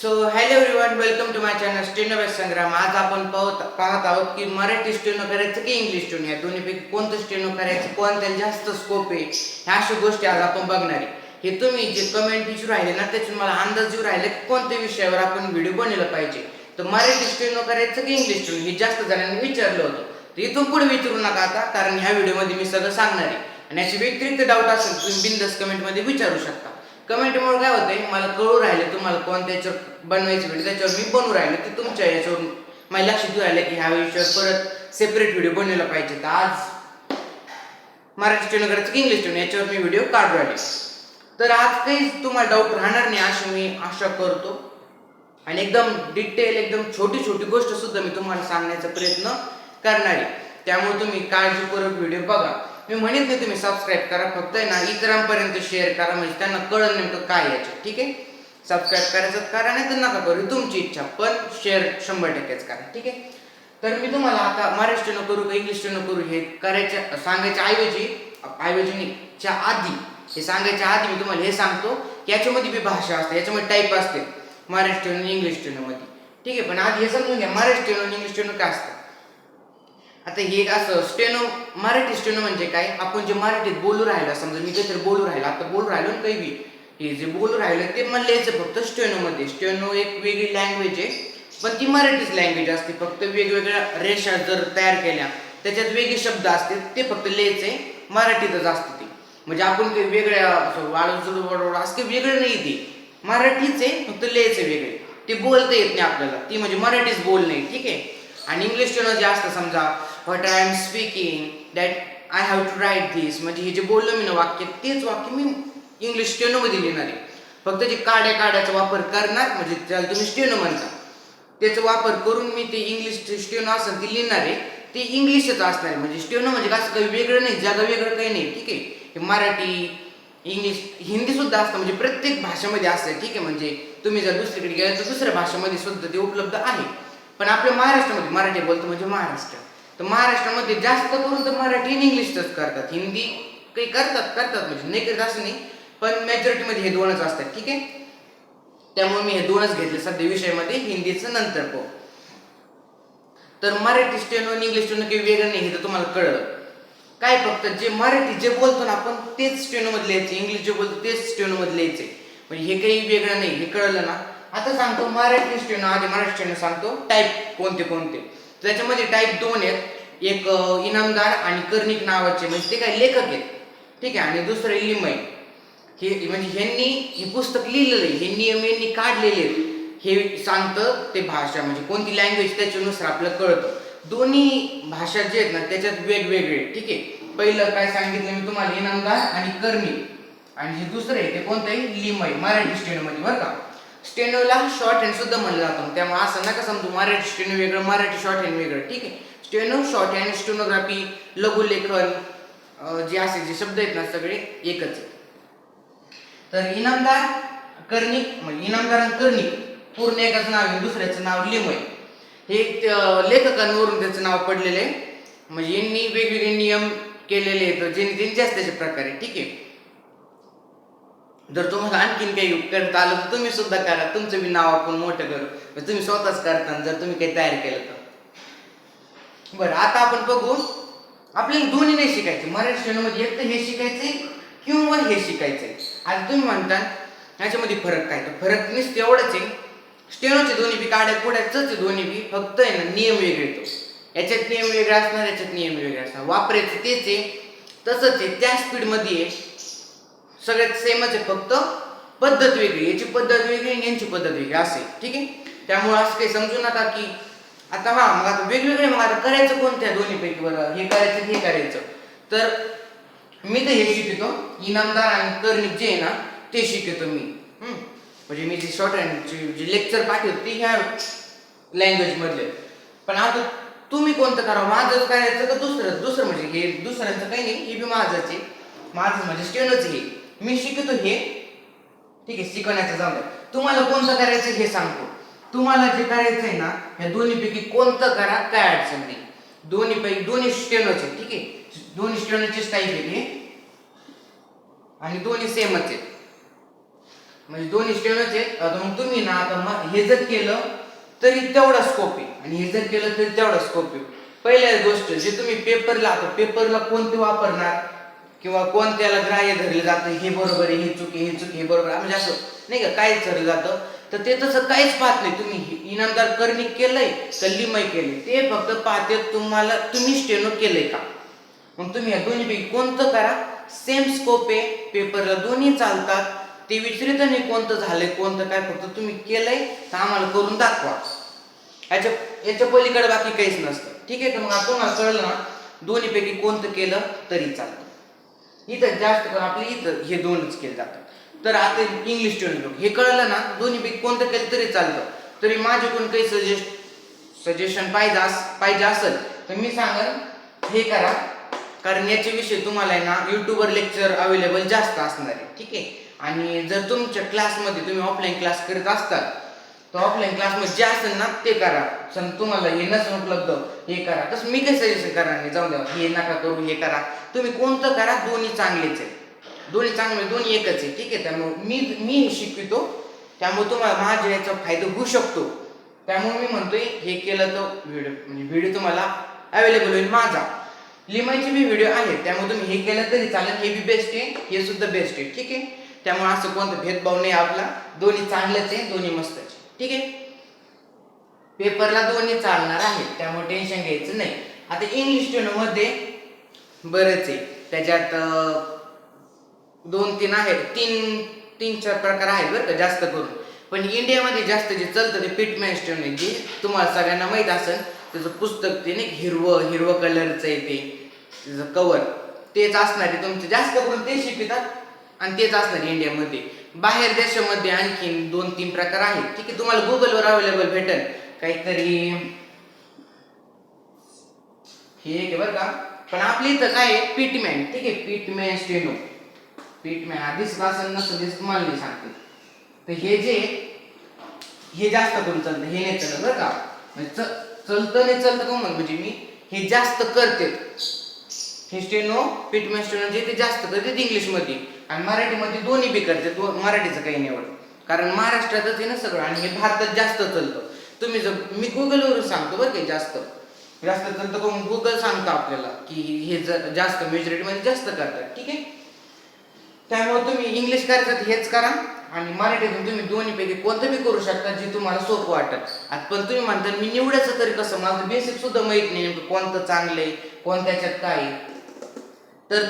So hello everyone welcome to my channel steno Sangram आज आपण पाहत पाहत आहोत की मराठी स्टेनो करायचं की इंग्लिश स्टेनो या दोन्हीपैकी कोणतं स्टेनो करायचं कोणत्याला जास्त स्कोप आहे? ह्या अशा गोष्टी आज आपण बघणार आहे. हे तुम्ही जे कमेंट विचारू राहिले ना त्याच्यात मला अंदाज येऊ राहिले की कोणत्या विषयावर आपण व्हिडिओ बनवला पाहिजे. तर मराठी स्टेनो करायचं की इंग्लिश स्टेनो हे जास्त जणांनी विचारलं होतं. तर इथून पुढे विचारू नका आता कारण ह्या व्हिडिओमध्ये मी सगळं सांगणार आहे. आणि याची व्यतिरिक्त डाऊट असेल तुम्ही बिंदस कमेंटमध्ये विचारू शकता. कमेंटमुळे काय होतंय मला कळू राहिले तुम्हाला कोणत्या याच्यावर बनवायची व्हिडिओ त्याच्यावर मी बनवू राहिले ते तुमच्या याच्यावर मला लक्षात राहिलं की ह्या विषयावर परत सेपरेट व्हिडिओ बनवला पाहिजे. तर आज मराठी स्टेनो करायचं की इंग्लिश स्टेनो याच्यावर मी व्हिडिओ काढू राहिले. तर आज काही तुम्हाला डाऊट राहणार नाही अशी मी आशा करतो. आणि एकदम डिटेल एकदम छोटी छोटी गोष्ट सुद्धा मी तुम्हाला सांगण्याचा प्रयत्न करणार. आहे त्यामुळे तुम्ही काळजीपूर्वक व्हिडिओ बघा. मी म्हणेन की तुम्ही सबस्क्राईब करा फक्त आहे ना इतरांपर्यंत शेअर करा म्हणजे त्यांना कळलं नेमकं काय याचं ठीक आहे? सबस्क्राईब करायचं करा नाही तर नका करू तुमची इच्छा पण शेअर शंभर टक्केच करा ठीक आहे? तर मी तुम्हाला आता महाराष्ट्रीयनं करू का इंग्लिश न करू हे करायच्या सांगायच्या ऐवजी ऐवजी आधी हे सांगायच्या आधी मी तुम्हाला हे सांगतो की याच्यामध्ये बी भाषा असते याच्यामध्ये टाईप असते महाराष्ट्रीयन इंग्लिशमध्ये ठीक आहे? पण आधी हे समजून घ्या महाराष्ट्रीयन इंग्लिश टेनो काय असतं? आता हे एक असं स्टेनो मराठी स्टेनो म्हणजे काय? आपण जे मराठीत बोलू राहिलो समजा मी काहीतरी बोलू राहिलो आता बोलू राहिलो ना काही हे जे बोलू राहिलं ते मला लिहायचं फक्त स्टेनोमध्ये. स्टेनो एक वेगळी लँग्वेज आहे पण ती मराठीच लँग्वेज असते. फक्त वेगवेगळ्या रेषा जर तयार केल्या त्याच्यात वेगळे शब्द असते ते फक्त लिहायचे मराठीतच असते ते. म्हणजे आपण काही वेगळ्या असं वाळू वडवड असं काही वेगळं नाही ते. मराठीच आहे फक्त लिहायचं वेगळे. ते बोलता येत नाही आपल्याला. ती म्हणजे मराठीच बोलणे ठीक आहे? आणि इंग्लिश टेनो जे असतं समजा what I am speaking that I have to write this म्हणजे हे जे बोललो मी ना वाक्य तेच वाक्य मी इंग्लिश स्टेनोमध्ये लिहिणार आहे. फक्त जे काड्या काड्याचा वापर करणार म्हणजे त्याला तुम्ही स्टेनो म्हणता त्याचा वापर करून मी ते इंग्लिश स्टेनो असं ते लिहिणार आहे ते इंग्लिशच असणार आहे. म्हणजे स्टेनो म्हणजे असं काही वेगळं नाही जागा वेगळं काही नाही ठीक आहे? हे मराठी इंग्लिश हिंदी सुद्धा असतं. म्हणजे प्रत्येक भाषेमध्ये असतं ठीक आहे? म्हणजे तुम्ही जर दुसरीकडे गेला तर दुसऱ्या भाषेमध्ये सुद्धा ते उपलब्ध आहे. पण आपल्या महाराष्ट्रामध्ये मराठी बोलतो म्हणजे महाराष्ट्र. तर महाराष्ट्रामध्ये जास्त करून तर मराठी आणि इंग्लिशच करतात. हिंदी काही करतात करतात म्हणजे नाही करत असं नाही पण मेजॉरिटीमध्ये हे दोनच असतात ठीक आहे? त्यामुळे मी हे दोनच घेतले सध्या विषयामध्ये हिंदीचं नंतर पाहू तर मराठी स्टेनो आणि इंग्लिश स्टेनो काही वेगळं नाही हे तर तुम्हाला कळलं. काय फक्त जे मराठी जे बोलतो ना आपण तेच स्टेनोमध्ये लिहायचे इंग्लिश जे बोलतो तेच स्टेनोमध्ये लिहायचे म्हणजे हे काही वेगळं नाही हे कळलं ना. आता सांगतो मराठी स्टेनो आधी मराठी स्टेनो सांगतो टाईप कोणते कोणते? त्याच्यामध्ये टाईप दोन आहेत. एक इनामदार आणि कर्णिक नावाचे म्हणजे ते काय लेखक आहेत. ठीक आहे आणि दुसरं लिमय हे म्हणजे ह्यांनी हे पुस्तक लिहिलेलं आहे. हे नियम यांनी काढलेले आहेत. हे सांगतं ते भाषा म्हणजे कोणती लँग्वेज त्याच्यानुसार आपल्याला कळतं. दोन्ही भाषा जे आहेत ना त्याच्यात वेगवेगळे ठीक आहे? पहिलं काय सांगितलं मी तुम्हाला? इनामदार आणि कर्णिक. आणि हे दुसरं आहे ते कोणतंही लिमय मराठी स्टेडमध्ये बरं का? स्टेनोला शॉर्ट हँड सुद्धा म्हणलं जातं. त्यामुळे असं नका समजू मराठी स्टेनो वेगळं मराठी शॉर्ट हँड वेगळं. ठीक आहे? स्टेनो शॉर्ट हँड स्टेनोग्राफी लघुलेखन जे असे जे शब्द आहेत ना सगळे एकच आहे तर इनामदार कर्णिक म्हणजे इनामदार आणि कर्णिक पूर्ण एकाचं नाव आहे दुसऱ्याचं नाव लिमय. हे लेखकांवरून त्याचं नाव पडलेलं आहे. म्हणजे यांनी वेगवेगळे नियम केलेले आहेत ज्यांनी त्यांनी जास्त त्याच्या प्रकारे ठीक आहे? जर तुम्हाला आणखीन काही करता आलं तर तुम्ही सुद्धा करा. तुमचं बी नाव आपण मोठं करू. म्हणजे तुम्ही स्वतःच करता जर तुम्ही काही तयार केलं तर. बरं आता आपण बघू. आपल्याला दोन्ही नाही शिकायचे. मराठी श्रेणीमध्ये एक तर हे शिकायचंय किंवा हे शिकायचंय. आता तुम्ही म्हणता ह्याच्यामध्ये फरक काय? तर फरक नुसतं एवढंच आहे. स्टेनोचे दोन्ही बी काढ्या कोड्याच दोन्ही बी. फक्त आहे ना नियम वेगळे तो याच्यात नियम वेगळे असणार याच्यात नियम वेगळे असणार. वापरायचं तेच आहे. तसंच आहे. त्या स्पीडमध्ये आहे. सगळ्यात सेमच आहे फक्त पद्धत वेगळी याची पद्धत वेगळी आणि यांची पद्धत वेगळी असे ठीक आहे? त्यामुळे असं काही समजू नका की आता हा मग आता वेगवेगळे मग आता करायचं कोणत्या दोन्हीपैकी बरं? हे करायचं हे करायचं. तर मी तर हे शिकतो इनामदार आणि कर्णिक जे आहे ना ते शिकतो मी. म्हणजे मी जे शॉर्ट हँड जे लेक्चर पाठवत ते ह्या लँग्वेज मधले. पण आता तुम्ही कोणतं करा? माझं करायचं का दुसरं? दुसरं म्हणजे हे दुसऱ्यांचं काही नाही हे बी माझंच आहे. माझं म्हणजे स्टेनच हे. मी शिकतो हे. ठीक आहे शिकवण्याचं जाऊ द्या तुम्हाला कोणतं करायचं हे सांगतो. तुम्हाला जे करायचं आहे ना ह्या दोन्हीपैकी कोणतं करा काय अडचण नाही. दोन्ही पैकी दोन्ही स्टेनच आहे ठीक आहे? दोन्ही स्टेनोची स्टाईल आहे हे. आणि दोन्ही सेमच आहेत. म्हणजे दोन्ही स्टेनच आहेत. आता मग तुम्ही ना आता हे जर केलं तरी तेवढा स्कोप आहे. आणि हे जर केलं तरी तेवढा स्कोप आहे. पहिल्या गोष्ट जे तुम्ही पेपरला आता पेपरला कोणते वापरणार? किंवा कोणत्याला ग्राह्य धरलं जातं हे बरोबर आहे हे चुकी हे चुकी हे बरोबर आहे. म्हणजे असं नाही का काय धरलं जातं. तर ते तसं काहीच पाहत नाही. तुम्ही हे इनामदार करणी केलंय का लिमय केलंय. ते फक्त पाहते तुम्हाला तुम्ही स्टेनो केलंय का? मग तुम्ही या दोन्हीपैकी कोणतं करा? सेम स्कोप आहे. पेपरला दोन्ही चालतात. ते विचारित नाही कोणतं झालंय कोणतं काय फक्त तुम्ही केलंय तर आम्हाला करून दाखवा. याच्या याच्या पलीकडे बाकी काहीच नसतं. ठीक आहे तर मग आता तुम्हाला कळलं ना दोन्हीपैकी कोणतं केलं तरी चालतं. इथं जास्त करून आपले इथं हे दोनच केले जातात तर आता इंग्लिश ट्युनिंग लोक हे कळलं ना दोन्हीपैकी कोणतं केलं तरी चालतं. तरी माझ्याकडून काही सजेस्ट सजेशन पाहिजे अस पाहिजे असेल तर मी सांगेन हे करा. कारण याचे विषय तुम्हाला आहे ना यूट्यूबवर लेक्चर अवेलेबल जास्त असणार आहे ठीक आहे? आणि जर तुमच्या क्लासमध्ये तुम्ही ऑफलाईन क्लास करत असतात तर ऑफलाईन क्लासमध्ये जे असेल ना ते करा. सण तुम्हाला हे नसून उपलब्ध हे करा. तसं मी काही सजेशन करणार नाही. जाऊन द्या. हे नका करू हे करा. तुम्ही कोणतं करा दोन्ही चांगलेच आहे. दोन्ही चांगले दोन्ही एकच आहे. ठीक आहे? त्यामुळे मी मी शिकवितो. त्यामुळे तुम्हाला माझ्या याचा फायदा होऊ शकतो. त्यामुळे मी म्हणतोय हे केलं तर व्हिडिओ म्हणजे व्हिडिओ तुम्हाला अवेलेबल होईल माझा. लिमायचे बी व्हिडिओ आहेत त्यामुळे तुम्ही हे केलं तरी चालेल. हे बी बेस्ट आहे. हे सुद्धा बेस्ट आहे. ठीक आहे? त्यामुळे असं कोणतं भेदभाव नाही आपला. दोन्ही चांगलंच आहे. दोन्ही मस्त आहे. ठीक आहे? पेपरला दोन्ही चालणार आहेत त्यामुळे टेन्शन घ्यायचं नाही. आता इंग्लिशमध्ये बरेच आहे. त्याच्यात दोन तीन आहेत. तीन तीन चार प्रकार आहेत बरं का जास्त करून. पण इंडियामध्ये जास्त जे चालतं ते पिटमॅन स्टोन आहे जे तुम्हाला सगळ्यांना माहीत असेल त्याचं पुस्तक ते नाही हिरवं हिरवं कलरचं आहे ते. त्याचं कवर तेच असणार आहे तुमचं. जास्त करून ते शिकवितात आणि तेच असणार इंडियामध्ये बाहेर देशामध्ये आणखीन दोन तीन प्रकार आहेत. ठीक आहे तुम्हाला गुगलवर अवेलेबल भेटेल. काहीतरी हे एक आहे बरं का. पण आपल्या इथं काय पीटमॅन ठीक आहे पीटमॅन स्टेनो पीटमॅन आधीच वाचन नसतं तेच तुम्हाला नाही सांगते. तर हे जे हे जास्त करून चालतं. हे नाही चालत बरं का. म्हणजे चलतं नाही चालतं का म्हणजे मी हे जास्त करते. हे स्टेनो पीटमॅन स्टेनो जे ते जास्त करते इंग्लिशमध्ये आणि मराठीमध्ये दोन्ही बी करते दो मराठीचं काही नाही एवढं. कारण महाराष्ट्रातच आहे ना सगळं आणि हे भारतात जास्त चालतं. तुम्ही जर मी गुगलवरून सांगतो बरं काही जास्त. जास्त चालतं का? गुगल सांगतो आपल्याला की हे ज- जास्त मेजॉरिटीमध्ये जास्त करतात ठीक आहे? त्यामुळे तुम्ही इंग्लिश करायचं हेच करा आणि मराठीतून तुम्ही दोन्हीपैकी कोणतं बी करू शकता जे तुम्हाला सोपं वाटत. पण तुम्ही म्हणता मी निवडायचं तरी कसं? मला बेसिक सुद्धा माहीत नाही नेमकं कोणतं चांगलं आहे कोणत्याच्यात काय आहे. तर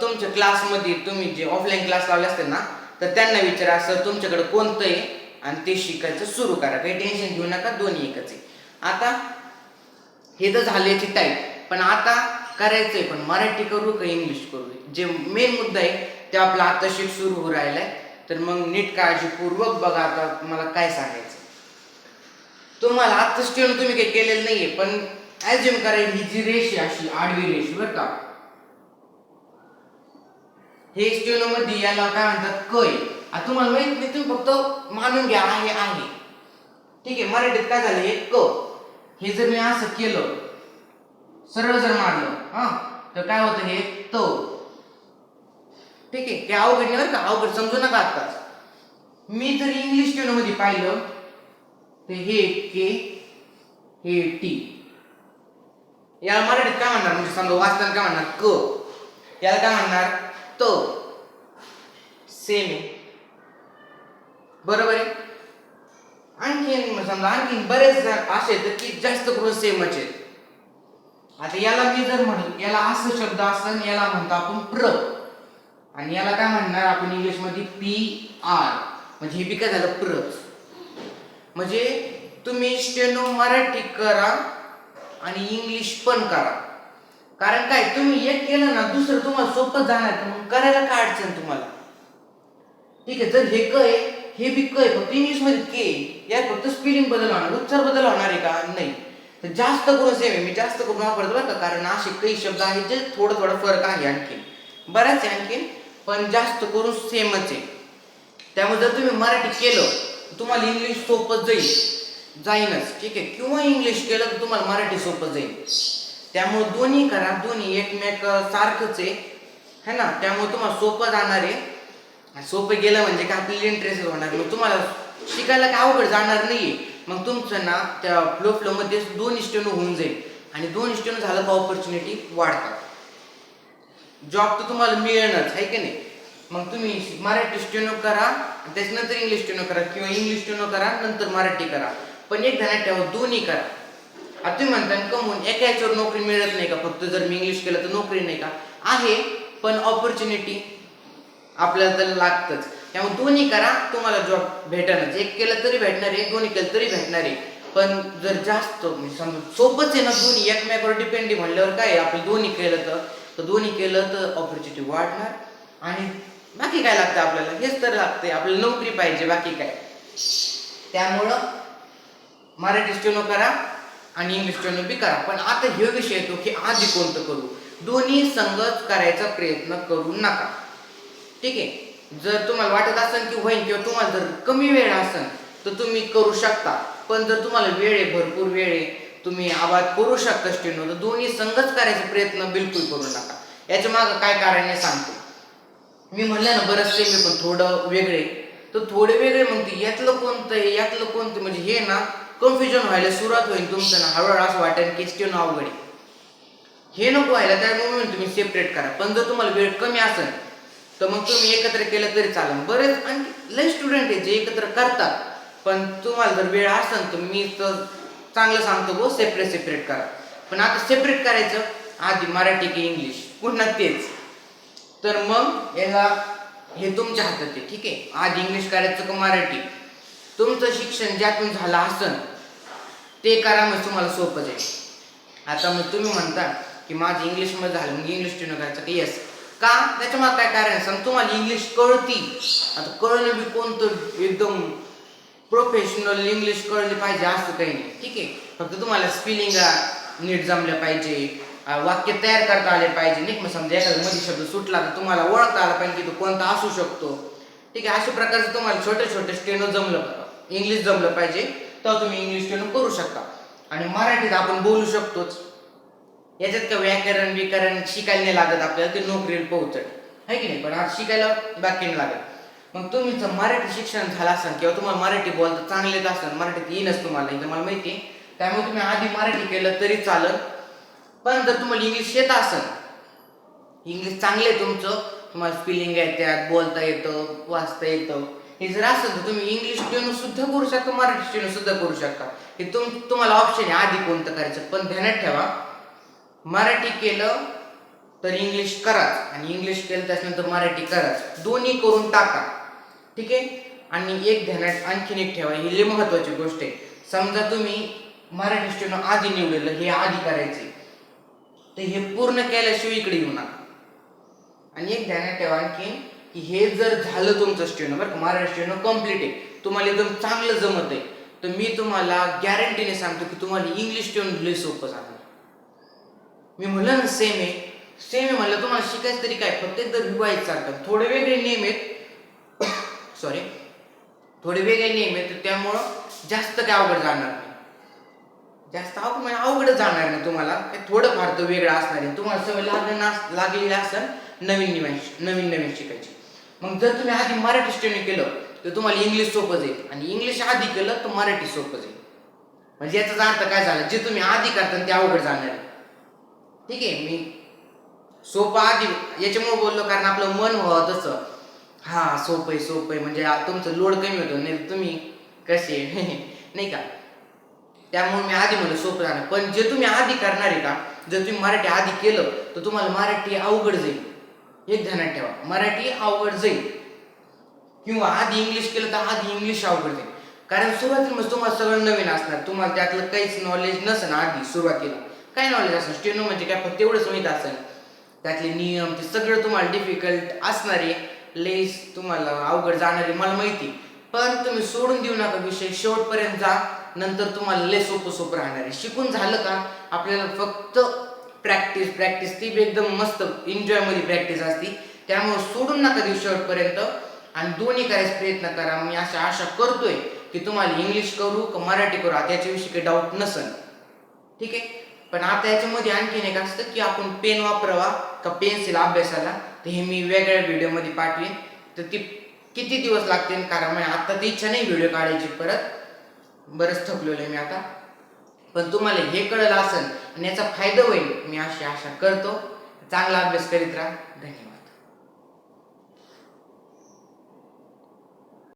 तुमच्या क्लासमध्ये तुम्ही जे ऑफलाईन क्लास लावले असतील ना तर त्यांना विचारा सर तुमच्याकडे कोणतं आहे? आणि ते शिकायचं सुरू करा. काही टेन्शन घेऊ नका दोन्ही एकच आहे. आता हे तर झाले याची टाईप पण आता करायचं आहे पण मराठी करू का इंग्लिश करू? जे मेन मुद्दा आहे ते आपला आता शिक सुरू होऊ आहे तर मग नीट काळजीपूर्वक बघा आता मला काय सांगायचं तुम्हाला आत्ताच ठेवून तुम्ही काही केलेलं नाही आहे पण ॲज्युम करायची ही जी रेष आहे अशी आडवी रेष बरं का? हे स्टेनो मध्ये याला काय म्हणतात? कय आता तुम्हाला माहीत नाही तुम्ही फक्त मानून घ्या आहे आहे. ठीक आहे मराठीत काय झालं? हे क. हे जर मी असं केलं सरळ जर मारलं हा तर काय होतं हे? तो. ठीक आहे ते अवघड नाही बरं का? अवघड समजू नका आत्ताच मी जर इंग्लिशमध्ये पाहिलं तर हे के हे टी याला मराठीत काय म्हणणार? म्हणजे समजा वाचताना काय म्हणणार? क. याला काय म्हणणार? तो सेम आहे. बरोबर आहे? आणखीन समजा आणखीन बरेच असे आहेत की जास्त करून सेमच आहेत. आता याला मी जर म्हणू याला असं शब्द असं याला म्हणतो आपण प्र. आणि याला काय म्हणणार आपण इंग्लिशमध्ये पी आर म्हणजे हे बी काय झालं? प्र. म्हणजे तुम्ही स्टेनो मराठी करा आणि इंग्लिश पण करा. कारण काय तुम्ही एक केलं ना दुसरं तुम्हाला सोपं जाणार मग करायला काय अडचण तुम्हाला? ठीक आहे जर हे क आहे हे बी क आहे फक्त इंग्लिशमध्ये के यात फक्त स्पेलिंग बदल होणार उच्चार बदल होणार आहे का? नाही. तर जास्त करून सेम आहे मी जास्त करून वापरतो बरं का कारण असे काही शब्द आहेत जे थोडं थोडं फरक आहे आणखीन. बऱ्याच आहे आणखीन पण जास्त करून सेमच आहे. त्यामुळे जर तुम्ही मराठी केलं तुम्हाला इंग्लिश सोपं जाईल. जाईनच ठीक आहे? किंवा इंग्लिश केलं तर तुम्हाला मराठी सोपं जाईल. त्यामुळे दोन्ही करा दोन्ही एकमेक सारखंच आहे. है ना? त्यामुळे तुम्हाला सोपं जाणार आहे. सोपं गेलं म्हणजे काय आपल्याला इंटरेस्ट होणार मग तुम्हाला शिकायला काय अवघड जाणार नाहीये. मग तुमचं ना त्या फ्लो फ्लो मध्ये दोन इष्टेनं होऊन जाईल. आणि दोन इष्टेनं झालं का ऑपॉर्च्युनिटी वाढतात. जॉब तर तुम्हाला मिळेलच आहे की नाही? मग तुम्ही मराठी स्टेनो करा आणि त्याच्यानंतर इंग्लिश स्टेनो करा किंवा इंग्लिश स्टेनो करा नंतर मराठी करा. पण एक ध्यानात ठेवा दोन्ही करा. आता तुम्ही म्हणता कमवून एका याच्यावर नोकरी मिळत नाही का? फक्त जर मी इंग्लिश केलं तर नोकरी नाही का? आहे पण ऑपॉर्च्युनिटी आपल्याला तर लागतंच. त्यामुळे दोन्ही करा तुम्हाला जॉब भेटणारच. एक केलं तरी भेटणार आहे दोन्ही केलं तरी भेटणार. आहे पण जर जास्त म्हणजे समजा सोपंच आहे ना दोन्ही एकमेकावर डिपेंडिंग म्हणल्यावर काय आपण आपलं दोन्ही केलं तर. तर दोन्ही केलं तर ऑपॉर्च्युनिटी वाढणार. आणि बाकी काय लागतं आपल्याला? हेच तर लागतंय. आपल्याला नोकरी पाहिजे बाकी काय? त्यामुळं मराठी स्टेनो करा. आणि इंग्लिश स्टेनो बी करा. पण आता हे विषय येतो की आधी कोणतं करू? दोन्ही संगत करायचा प्रयत्न करू नका. ठीक आहे? जर तुम्हाला वाटत असेल की होईल किंवा तुम्हाला जर कमी वेळ असेल तर तुम्ही करू शकता. पण जर तुम्हाला वेळ आहे भरपूर वेळ आहे तुम्ही आवाज करू शकता स्टेनो तर दोन्ही संगत करायचा प्रयत्न बिलकुल करू नका. याच्या मागं काय कारण आहे सांगतो. मी म्हणलं ना बरंच मी पण थोडं वेगळे. तर थोडे वेगळे मग यातलं कोणतं आहे यातलं कोणतं म्हणजे हे ना कन्फ्युजन व्हायला सुरुवात होईल तुमचं. ना हळूहळू असं वाटेल की स्टेनो अवघड आहे हे नको व्हायला त्यामुळे मुवमेंट तुम्ही सेपरेट करा. पण जर तुम्हाला वेळ कमी असेल तर मग तुम्ही एकत्र केलं तरी चालेल. बरेच आणि लय स्टुडंट आहे जे एकत्र करतात. पण तुम्हाला जर वेळ असेल तर मी तर चांगलं सांगतो गो सेपरेट सेपरेट करा. पण आता सेपरेट करायचं. आधी मराठी की इंग्लिश पुन्हा तेच. तर मग याला हे तुमच्या हातात आहे ठीक आहे? आधी इंग्लिश करायचं का मराठी? तुमचं शिक्षण ज्यातून झालं असन ते करा मग तुम्हाला सोपं जाईल. आता मग तुम्ही म्हणता की माझं इंग्लिशमध्ये झालं मग इंग्लिश ट्यून करायचं की येस का? त्याच्यामुळे काय कारण? सांग तुम्हाला इंग्लिश कळती. आता कळणं बी कोणतं एकदम प्रोफेशनल इंग्लिश कळली पाहिजे असं काही नाही. ठीक आहे? फक्त तुम्हाला स्पेलिंग नीट जमलं पाहिजे वाक्य तयार करता आले पाहिजे. नाही मग समजा एखादा मध्ये शब्द सुटला तर तुम्हाला ओळखता आला पाहिजे की तो कोणता असू शकतो. ठीक आहे? अशा प्रकारचं तुम्हाला छोटे छोटे स्टेनो जमलं इंग्लिश जमलं पाहिजे तर तुम्ही इंग्लिश स्टेनो करू शकता. आणि मराठीत आपण बोलू शकतोच. याच्यात का व्याकरण विकरण शिकायला नाही लागत आपल्याला ते नोकरीला पोहोचत. आहे की नाही? पण आज शिकायला बाकी नाही लागत. मग तुम्ही जर मराठी शिक्षण झालं असेल किंवा तुम्हाला मराठी बोलता चांगलेच असेल मराठीत येईनच तुम्हाला इथं मला माहिती आहे. त्यामुळे तुम्ही आधी मराठी केलं तरी चालत पण जर तुम्हाला इंग्लिश येत असेल इंग्लिश चांगले आहे तुमचं तुम्हाला स्पेलिंग येतात बोलता येतं वाचता येतं. हे जर असेल तर तुम्ही इंग्लिश स्टेनो सुद्धा करू शकता मराठी स्टेनो सुद्धा करू शकता. हे तुम तुम्हाला ऑप्शन आहे. आधी कोणतं करायचं? पण ध्यानात ठेवा. मराठी केलं तर इंग्लिश कराच. आणि इंग्लिश केलं त्याच्यानंतर मराठी कराच. दोन्ही करून टाका. ठीक आहे? आणि एक ध्यानात आणखीन एक ठेवा. ही लई महत्वाची गोष्ट आहे. समजा तुम्ही मराठी स्टेनो आधी निवडलेलं हे आधी करायचे. तर हे पूर्ण केल्याशिवाय इकडे येऊ नका. आणि एक ध्यानात ठेवा आणखी की हे जर झालं तुमचं स्टेनो बरं का? स्टेनो कंप्लीट आहे. तुम्हाला एकदम चांगलं जमत आहे. तर मी तुम्हाला गॅरंटीने सांगतो की तुम्हाला इंग्लिश स्टेनो लय सोपं जाणार. मी म्हणलं ना सेम आहे. सेम आहे म्हणलं तुम्हाला शिकायचं तरी काय? फक्त एकदा रिवाईज चालतात थोडे वेगळे नियम आहेत. सॉरी थोडे वेगळे नियम आहेत तर त्यामुळं जास्त काय अवघड जाणार नाही. जास्त अवघड म्हणजे अवघड जाणार नाही तुम्हाला. थोडंफार थोडं फार तर वेगळं असणार आहे. तुम्हाला सवय लागलं ना लागलेली असेल नवीन नवीन नवीन नवीन शिकायची. मग जर तुम्ही आधी मराठी स्टेनी केलं तर तुम्हाला इंग्लिश सोपं जाईल. आणि इंग्लिश आधी केलं तर मराठी सोपं जाईल. म्हणजे याचा अर्थ काय झाला? जे तुम्ही आधी करता ते अवघड जाणार आहे. ठीक आहे? मी सोपं आधी याच्यामुळे बोललो कारण आपलं मन व्हावं तसं. हां सोपं आहे सोपं आहे. म्हणजे तुमचं लोड कमी होतो. नाही तुम्ही कसे? नाही का? त्यामुळे मी आधी म्हणलं सोपं जाणार. पण जे तुम्ही आधी करणार आहे का जर तुम्ही मराठी आधी केलं तर तुम्हाला मराठी अवघड जाईल. एक ध्यानात ठेवा. मराठी अवघड जाईल. किंवा आधी इंग्लिश केलं तर आधी इंग्लिश अवघड जाईल. कारण सुरुवातीला मग तुम्हाला सगळं नवीन असणार. तुम्हाला त्यातलं काहीच नॉलेज नसेल आधी सुरुवातीला. काय नॉलेज असेल स्टेनो म्हणजे काय? फक्त एवढंच माहीत असेल. त्यातले नियम ते सगळं तुम्हाला डिफिकल्ट असणारे लेस तुम्हाला अवघड जाणारे मला माहिती. पण तुम्ही सोडून देऊ नका विषय. शेवटपर्यंत जा. नंतर तुम्हाला लय सोपं सोपं राहणार आहे. शिकून झालं का? आपल्याला फक्त प्रॅक्टिस प्रॅक्टिस ती बी एकदम मस्त एन्जॉयमध्ये प्रॅक्टिस असती. त्यामुळे सोडून नका देऊ शेवटपर्यंत आणि दोन्ही करायचा प्रयत्न करा. मी अशा आशा करतोय की तुम्हाला इंग्लिश करू का मराठी करू? आता याच्याविषयी काही डाऊट नसेल. ठीक आहे? पण आता याच्यामध्ये आणखीन एक असतं की आपण पेन वापरावा का पेन्सिल अभ्यासाला? तर हे मी वेगळ्या व्हिडिओमध्ये पाठवेन. तर ती किती दिवस लागतील? कारण म्हणजे आता ती इच्छा नाही व्हिडिओ काढायची परत. बरंच थकलेलो आहे मी आता. पण तुम्हाला हे कळलं असेल आणि याचा फायदा होईल मी अशी आशा करतो. चांगला अभ्यास करीत राहा. धन्यवाद.